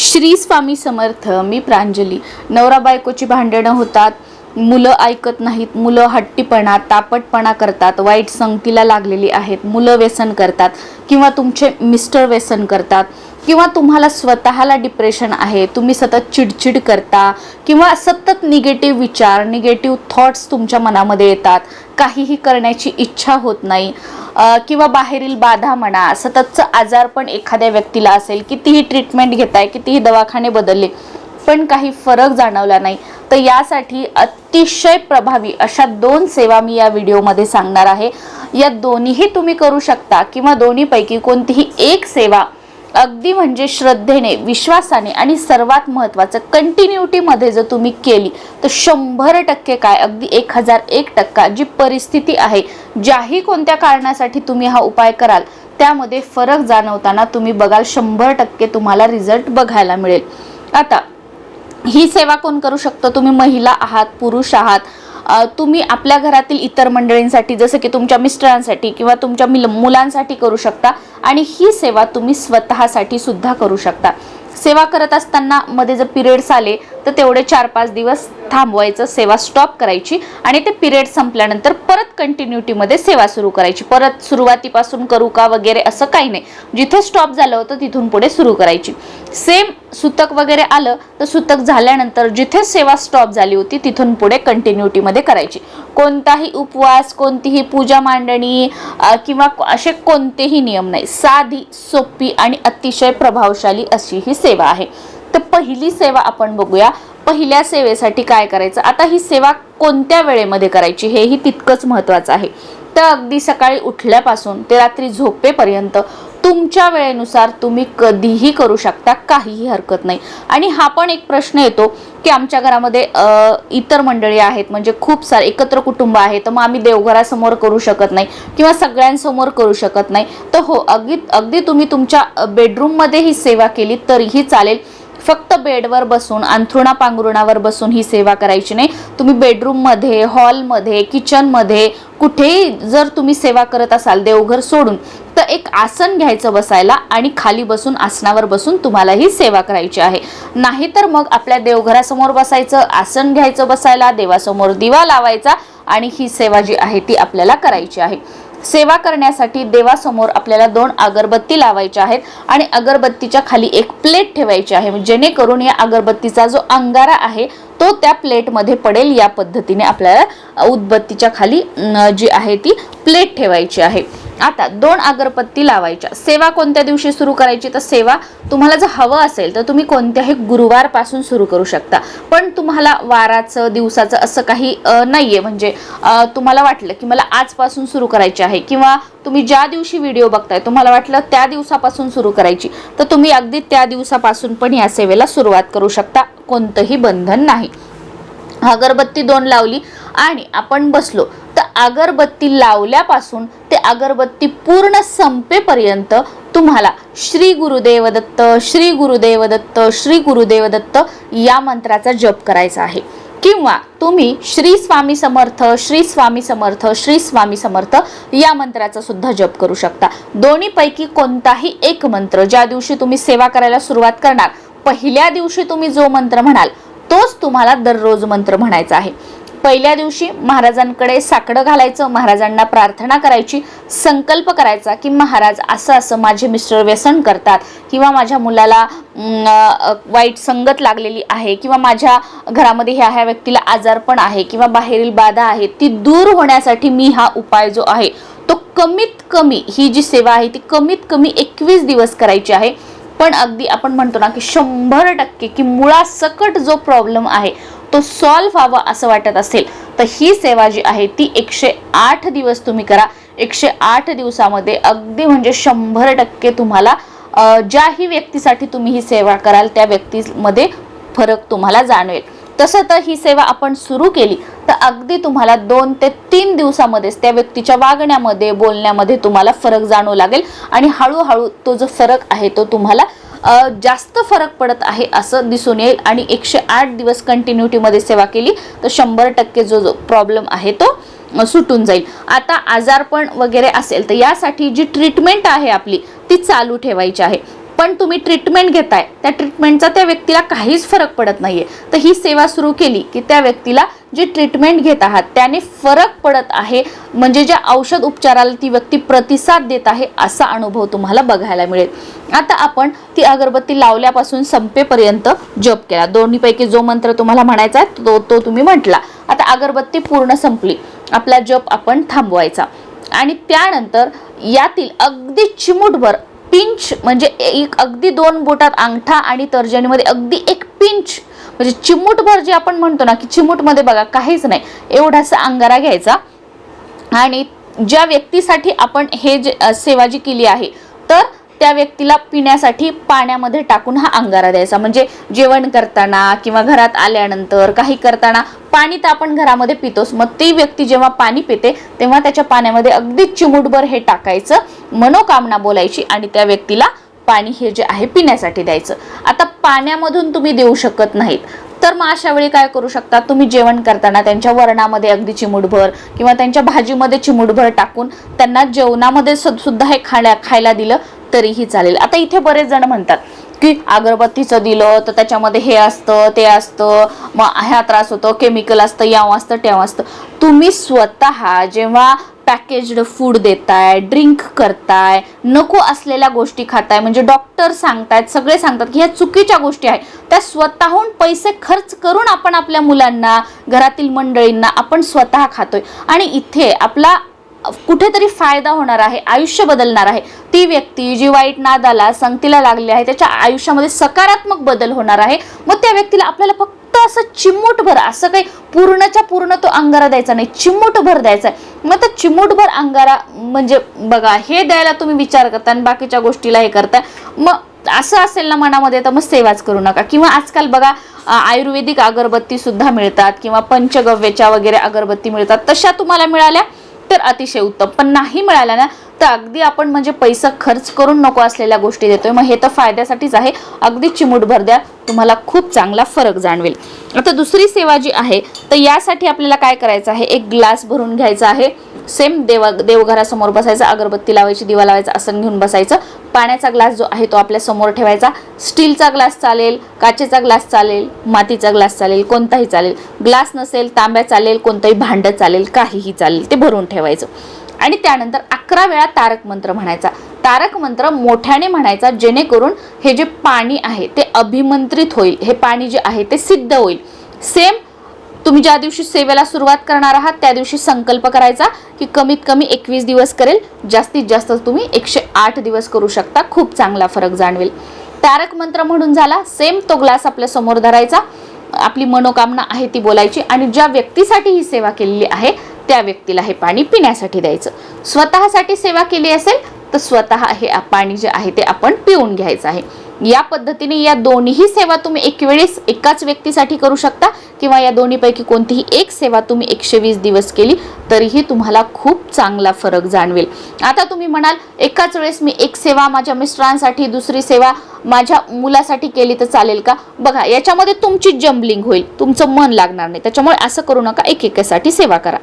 श्री स्वामी समर्थ मी प्रांजली. नवरा बायकोची भांडणं होतात. मुलं ऐकत नाहीत मुलं हट्टीपणा तापटपणा करतात वाईट संगतीला लागलेली आहेत मुलं व्यसन करतात किंवा तुमचे मिस्टर व्यसन करतात. किंवा तुम्हाला स्वतःला डिप्रेशन आहे तुम्ही सतत चिडचिड करता किंवा सतत निगेटिव्ह विचार निगेटिव्ह थॉट्स तुमच्या मनामध्ये येतात काहीही करण्याची इच्छा होत नाही किंवा बाहेरील बाधा म्हणा सततचं आजार पण एखाद्या व्यक्तीला असेल कितीही ट्रीटमेंट घेताय कितीही दवाखाने बदलले पण काही फरक जाणवला नाही. तर यासाठी अतिशय प्रभावी अशा दोन सेवा मी या व्हिडिओमध्ये सांगणार आहे. या दोन्हीही तुम्ही करू शकता किंवा दोन्हीपैकी कोणतीही एक सेवा अगदी म्हणजे श्रद्धेने विश्वासाने आणि सर्वात महत्त्वाचं कंटिन्युटीमध्ये जर तुम्ही केली तर शंभर टक्के काय? अगदी एक हजार एक टक्का जी परिस्थिती आहे ज्याही कोणत्या कारणासाठी तुम्ही हा उपाय कराल त्यामध्ये फरक जाणवताना तुम्ही बघाल शंभर टक्के तुम्हाला रिझल्ट बघायला मिळेल. आता ही सेवा कोण करू शकतो? तुम्ही महिला आहात पुरुष आहात तुम्ही आपल्या घरातील इतर मंडळींसाठी जसं की तुमच्या मिस्टरांसाठी किंवा तुमच्या मिल मुलांसाठी करू शकता आणि ही सेवा तुम्ही स्वतःसाठी सुद्धा करू शकता. सेवा करत असताना मध्ये जर पिरियड्स आले तर तेवढे चार पाच दिवस थांबवायचं सेवा स्टॉप करायची आणि ते पिरियड संपल्यानंतर परत कंटिन्युटीमध्ये सेवा सुरू करायची. परत सुरुवातीपासून करू का वगैरे असं काही नाही. जिथे स्टॉप झालं होतं तिथून पुढे सुरू करायची. सेम सुतक वगैरे आलं तर सुतक झाल्यानंतर जिथे सेवा स्टॉप झाली होती तिथून पुढे कंटिन्युटीमध्ये करायची. कोणताही उपवास कोणतीही पूजा मांडणी किंवा असे कोणतेही नियम नाही. साधी सोपी आणि अतिशय प्रभावशाली अशी ही सेवा आहे. तर पहिली सेवा आपण बघूया. पहिल्या सेवेसाठी काय करायचं? आता ही सेवा कोणत्या वेळेमध्ये करायची? हेही तितकंच महत्त्वाचं आहे. तर अगदी सकाळी उठल्यापासून ते रात्री झोपेपर्यंत तुमच्या वेळेनुसार तुम्ही कधीही करू शकता काहीही हरकत नाही. आणि हा पण एक प्रश्न येतो की आमच्या घरामध्ये इतर मंडळी आहेत. म्हणजे खूप सारे एकत्र कुटुंब आहे तर मग आम्ही देवघरासमोर करू शकत नाही किंवा सगळ्यांसमोर करू शकत नाही. तर हो अगदी अगदी तुम्ही तुमच्या बेडरूममध्ये ही सेवा केली तरीही चालेल. फक्त बेडवर बसून अंथरुणा पांघरुणावर बसून ही सेवा करायची नाही. तुम्ही बेडरूममध्ये हॉलमध्ये किचनमध्ये कुठेही जर तुम्ही सेवा करत असाल देवघर सोडून तर एक आसन घ्यायचं बसायला आणि खाली बसून आसनावर बसून तुम्हाला ही सेवा करायची आहे. नाहीतर मग आपल्या देवघरासमोर बसायचं आसन घ्यायचं बसायला देवासमोर दिवा लावायचा आणि ही सेवा जी आहे ती आपल्याला करायची आहे. सेवा करण्यासाठी देवासमोर आपल्याला दोन अगरबत्ती लावायच्या आहेत आणि अगरबत्तीच्या खाली एक प्लेट ठेवायची आहे. म्हणजे जेणेकरून या अगरबत्तीचा जो अंगारा आहे तो त्या प्लेटमध्ये पडेल. या पद्धतीने आपल्याला उदबत्तीच्या खाली जी आहे ती प्लेट ठेवायची आहे. आता दोन अगरबत्ती लावायच्या. सेवा कोणत्या दिवशी सुरू करायची? तर सेवा तुम्हाला जर हवं असेल तर तुम्ही कोणत्याही गुरुवारपासून सुरू करू शकता. पण तुम्हाला वाराचं दिवसाचं असं काही नाही नाहीये. म्हणजे तुम्हाला वाटलं की मला आजपासून सुरू करायची आहे किंवा तुम्ही ज्या दिवशी व्हिडिओ बघताय तुम्हाला वाटलं त्या दिवसापासून सुरू करायची तर तुम्ही अगदी त्या दिवसापासून पण या सेवेला सुरुवात करू शकता. कोणतंही बंधन नाही. अगरबत्ती दोन लावली आणि आपण बसलो. तर अगरबत्ती लावल्यापासून ते अगरबत्ती पूर्ण संपेपर्यंत तुम्हाला श्री गुरुदेव दत्त श्री गुरुदेव दत्त श्री गुरुदेव दत्त या मंत्राचा जप करायचा आहे. किंवा तुम्ही श्री स्वामी समर्थ श्री स्वामी समर्थ श्री स्वामी समर्थ या मंत्राचा सुद्धा जप करू शकता. दोन्हीपैकी कोणताही एक मंत्र ज्या दिवशी तुम्ही सेवा करायला सुरुवात करणार पहिल्या दिवशी तुम्ही जो मंत्र म्हणाल तोच तुम्हाला दररोज मंत्र म्हणायचा आहे. पहिल्या दिवशी महाराजांकडे साकडं घालायचं महाराजांना प्रार्थना करायची संकल्प करायचा की महाराज असं असं माझे मिस्टर व्यसन करतात किंवा माझ्या मुलाला वाईट संगत लागलेली आहे किंवा माझ्या घरामध्ये ह्या ह्या व्यक्तीला आजारपण आहे किंवा बाहेरील बाधा आहे ती दूर होण्यासाठी मी हा उपाय जो आहे तो कमीत कमी ही जी सेवा आहे ती कमीत कमी एकवीस दिवस करायची आहे. पण अगदी आपण म्हणतो ना की शंभर टक्के की मुळासकट जो प्रॉब्लेम आहे तो सॉल्व व्हावा असं वाटत असेल तर ही सेवा जी आहे ती एकशे आठ दिवस तुम्ही करा. एकशे आठ दिवसामध्ये अगदी म्हणजे शंभर टक्के तुम्हाला ज्याही व्यक्तीसाठी तुम्ही ही सेवा कराल त्या व्यक्तीमध्ये फरक तुम्हाला जाणवेल. तसं तर ही सेवा आपण सुरू केली तर अगदी तुम्हाला दोन ते तीन दिवसामध्येच त्या व्यक्तीच्या वागण्यामध्ये बोलण्यामध्ये तुम्हाला फरक जाणवू लागेल. आणि हळूहळू तो जो फरक आहे तो तुम्हाला जास्त फरक पडत आहे असं दिसून येईल. आणि एकशे आठ दिवस कंटिन्युटीमध्ये सेवा केली तर शंभर टक्के जो जो प्रॉब्लेम आहे तो सुटून जाईल. आता आजारपण वगैरे असेल तर यासाठी जी ट्रीटमेंट आहे आपली ती चालू ठेवायची आहे. पण तुम्ही ट्रीटमेंट घेताय त्या ट्रीटमेंटचा त्या व्यक्तीला काहीच फरक पडत नाहीये. तर ही सेवा सुरू केली की त्या व्यक्तीला जी ट्रीटमेंट घेत आहात त्याने फरक पडत आहे. म्हणजे ज्या औषध उपचाराला ती व्यक्ती प्रतिसाद देत आहे असा अनुभव तुम्हाला बघायला मिळेल. आता आपण ती अगरबत्ती लावल्यापासून संपेपर्यंत जप केला. दोन्हीपैकी जो मंत्र तुम्हाला म्हणायचा आहे तो तो तुम्ही म्हटला. आता अगरबत्ती पूर्ण संपली. आपला जप आपण थांबवायचा. आणि त्यानंतर यातील अगदी चिमूटभर पिंच म्हणजे एक अगदी दोन बोटात अंगठा आणि तर्जनीमध्ये अगदी एक पिंच म्हणजे चिमूटभर जे आपण म्हणतो ना की चिमूटमध्ये बघा काहीच नाही. एवढासा अंगारा घ्यायचा. आणि ज्या व्यक्तीसाठी आपण हे जे सेवा जी केली आहे त्या व्यक्तीला पिण्यासाठी पाण्यामध्ये टाकून हा अंगारा द्यायचा. म्हणजे जेवण करताना किंवा घरात आल्यानंतर काही करताना पाणी तर आपण घरामध्ये पितोच. मग ती व्यक्ती जेव्हा पाणी पिते तेव्हा त्याच्या पाण्यामध्ये अगदी चिमूटभर हे टाकायचं मनोकामना बोलायची आणि त्या व्यक्तीला पाणी हे जे आहे पिण्यासाठी द्यायचं. आता पाण्यामधून तुम्ही देऊ शकत नाहीत. तर मग अशा वेळी काय करू शकता? तुम्ही जेवण करताना त्यांच्या वरणामध्ये अगदी चिमुटभर किंवा त्यांच्या भाजीमध्ये चिमूटभर टाकून त्यांना जेवणामध्ये सुद्धा हे खाण्या खायला दिलं तरीही चालेल. आता इथे बरेच जण म्हणतात की अगरबत्तीचं दिलं तर त्याच्यामध्ये हे असतं ते असतं मग ह्या त्रास होतो केमिकल असतं यावं असतं तेव्हा असतं तुम्ही स्वतः जेव्हा पॅकेज्ड फूड देताय ड्रिंक करताय नको असलेल्या गोष्टी खाताय म्हणजे डॉक्टर सांगतायत सगळे सांगतात की ह्या चुकीच्या गोष्टी आहेत. त्या स्वतःहून पैसे खर्च करून आपण आपल्या मुलांना घरातील मंडळींना आपण स्वतः खातोय. आणि इथे आपला कुठेतरी फायदा होणार आहे आयुष्य बदलणार आहे. ती व्यक्ती जी वाईट नादाला संगतीला लागली आहे त्याच्या आयुष्यामध्ये सकारात्मक बदल होणार आहे. मग त्या व्यक्तीला आपल्याला फक्त असं चिमूटभर असं काही पूर्णच्या पूर्ण तो अंगारा द्यायचा नाही चिमूटभर द्यायचा आहे. मग तर चिमूटभर अंगारा म्हणजे बघा हे द्यायला तुम्ही विचार करता आणि बाकीच्या गोष्टीला हे करता. मग असं असेल ना मनामध्ये तर मग सेवाच करू नका. किंवा आजकाल बघा आयुर्वेदिक अगरबत्ती सुद्धा मिळतात किंवा पंचगव्याच्या वगैरे अगरबत्ती मिळतात. तशा तुम्हाला मिळाल्या तर अतिशय उत्तम. पण नाही मिळाला ना तर अगदी आपण म्हणजे पैसा खर्च करून नको असलेल्या गोष्टी देतोय. मग हे तर फायद्यासाठीच आहे. अगदी चिमूटभर द्या. तुम्हाला खूप चांगला फरक जाणवेल. आता दुसरी सेवा जी आहे तर यासाठी आपल्याला काय करायचं आहे? एक ग्लास भरून घ्यायचा आहे. सेम देवा देवघरासमोर बसायचं अगरबत्ती लावायची दिवा लावायचा आसन घेऊन बसायचं. पाण्याचा ग्लास जो आहे तो आपल्यासमोर ठेवायचा. स्टीलचा ग्लास चालेल काचेचा ग्लास चालेल मातीचा ग्लास चालेल कोणताही चालेल. ग्लास नसेल तांब्या चालेल कोणतंही भांडं चालेल काहीही चालेल ते भरून ठेवायचं. आणि त्यानंतर अकरा वेळा तारक मंत्र म्हणायचा. तारक मंत्र मोठ्याने म्हणायचा जेणेकरून हे जे पाणी आहे ते अभिमंत्रित होईल. हे पाणी जे आहे ते सिद्ध होईल. सेम तुम्ही ज्या दिवशी सेवेला सुरुवात करणार आहात त्या दिवशी संकल्प करायचा की कमीत कमी एकवीस दिवस करेल. जास्तीत जास्त तुम्ही एकशे आठ दिवस करू शकता. खूप चांगला फरक जाणवेल. तारक मंत्र म्हणून झाला. सेम तो ग्लास आपल्यासमोर धरायचा. आपली मनोकामना आहे ती बोलायची आणि ज्या व्यक्तीसाठी ही सेवा केलेली आहे त्या व्यक्तीला हे पाणी पिण्यासाठी द्यायचं. स्वतःसाठी सेवा केली असेल तर स्वतः हे पाणी जे आहे ते आपण पिऊन घ्यायचं आहे. या पद्धतीने या दोन्ही सेवा तुम्ही एक वेळेस एकाच व्यक्तीसाठी करू शकता किंवा या दोन्हीपैकी कोणतीही एक सेवा तुम्ही एकशे वीस दिवस केली तरीही तुम्हाला खूप चांगला फरक जाणवेल. आता तुम्ही म्हणाल एकाच वेळेस मी एक सेवा माझ्या मिस्टरांसाठी दुसरी सेवा माझ्या मुलासाठी केली तर चालेल का? बघा याच्यामध्ये तुमची जम्बलिंग होईल. तुमचं मन लागणार नाही. त्याच्यामुळे असं करू नका. एकेकासाठी सेवा करा.